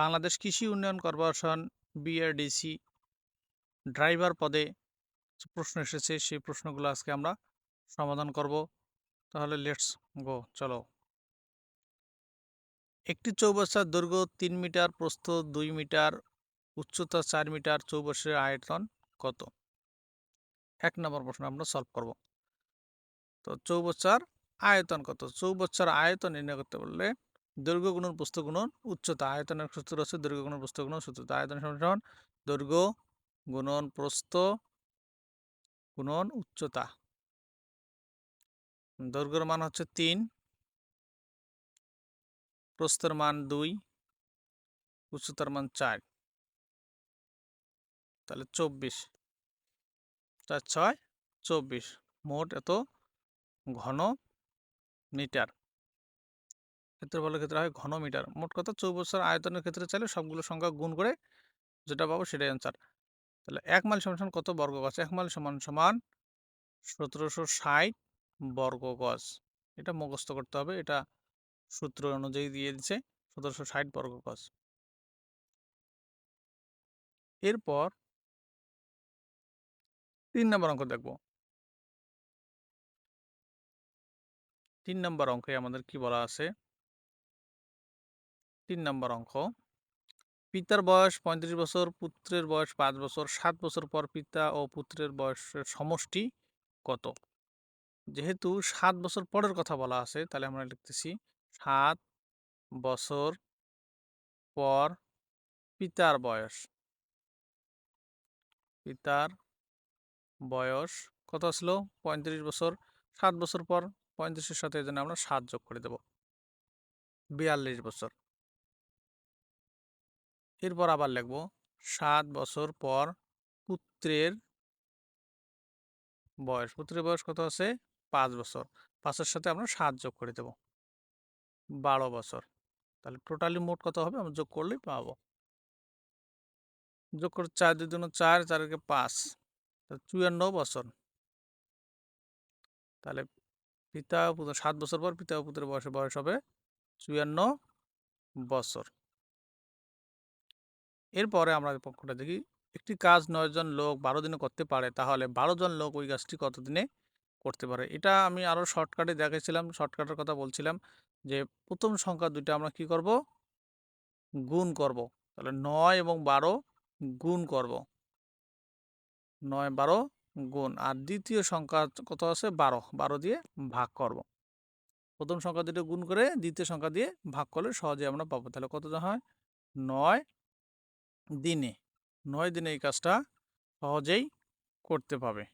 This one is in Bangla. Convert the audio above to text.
বাংলাদেশ কৃষি উন্নয়ন কর্পোরেশন বিআরডিসি ড্রাইভার পদে প্রশ্ন এসেছে, সেই প্রশ্নগুলো আজকে আমরা সমাধান করব। তাহলে লেটস গো, চলো। একটি চৌবাচ্চার দৈর্ঘ্য তিন মিটার, প্রস্থ দুই মিটার, উচ্চতা চার মিটার, চৌবাচ্চার আয়তন কত? এক নম্বর প্রশ্ন আমরা সলভ করব। তো চৌবাচ্চার আয়তন কত? চৌবাচ্চার আয়তন নির্ণয় করতে বললে দৈর্ঘ্য গুণন প্রস্থ গুণন উচ্চতা। আয়তনের সূত্র আছে দৈর্ঘ্য গুণন প্রস্থ গুণন সূত্র আয়তন সমান দৈর্ঘ্য গুণন প্রস্থ গুণন উচ্চতা। দৈর্ঘ্যের মান হচ্ছে তিন, প্রস্থের মান দুই, উচ্চতার মান চার। তাহলে চব্বিশ। চার, ছয়, চব্বিশ। মোট এত ঘন মিটার। ক্ষেত্রফলের ক্ষেত্রে হয় ঘন মিটার মোট কথা চৌবছর আয়তনের ক্ষেত্রে চাইলে সবগুলো সংখ্যা গুণ করে যেটা পাবো সেটাই অ্যান্সার তাহলে এক মাইল সমান সমান কত বর্গ গজ এক মাইল সমান সমান সতেরোশো ষাট বর্গ গজ এটা মুখস্থ করতে হবে। এটা সূত্র অনুযায়ী দিয়ে দিচ্ছে সতেরোশো ষাট বর্গ গজ এরপর তিন নম্বর অঙ্ক দেখব। তিন নম্বর অঙ্কে আমাদের কি বলা আছে? তিন নম্বর অঙ্ক। পিতার বয়স পঁয়ত্রিশ বছর, পুত্রের বয়স পাঁচ বছর, সাত বছর পর পিতা ও পুত্রের বয়সের সমষ্টি কত? যেহেতু সাত বছর পরের কথা বলা আছে, তাহলে আমরা লিখতেছি সাত বছর পর পিতার বয়স। পিতার বয়স কত আসলো পঁয়ত্রিশ বছর, সাত বছর পর পঁয়ত্রিশের সাথে এই জন্য আমরা সাত যোগ করে দেব। বিয়াল্লিশ বছর। এরপর আবার লিখব, সাত বছর পর পুত্রের বয়স পুত্রের বয়স কত আছে? পাঁচ বছর। পাঁচের সাথে আমরা সাত যোগ করে দেব। বারো বছর। তাহলে টোটালি মোট কত হবে? আমরা যোগ করলেই পাবো। যোগ করে চার দুই দুনো চার চারকে পাঁচ। চুয়ান্ন বছর। তাহলে পিতা পুত্র, সাত বছর পর পিতা পুত্রের বয়সে বয়স হবে চুয়ান্ন বছর। এরপরে আমরা পক্ষটা দেখি, একটি কাজ নয়জন লোক বারো দিনে করতে পারে, তাহলে বারো জন লোক ওই কাজটি কত দিনে করতে পারে? এটা আমি আরও শর্টকাটে দেখেছিলাম শর্টকাটের কথা বলছিলাম যে প্রথম সংখ্যা দুইটা আমরা কি করব? গুণ করব। তাহলে নয় এবং বারো গুণ করব। নয়, বারো গুণ। আর দ্বিতীয় সংখ্যা কত আছে? বারো। বারো দিয়ে ভাগ করব। প্রথম সংখ্যা দুটো গুণ করে দ্বিতীয় সংখ্যা দিয়ে ভাগ করলে সহজে আমরা পাবো। তাহলে কত হয়? নয় দিনে নয় দিনে এই কাজটা সহজেই করতে পাবে।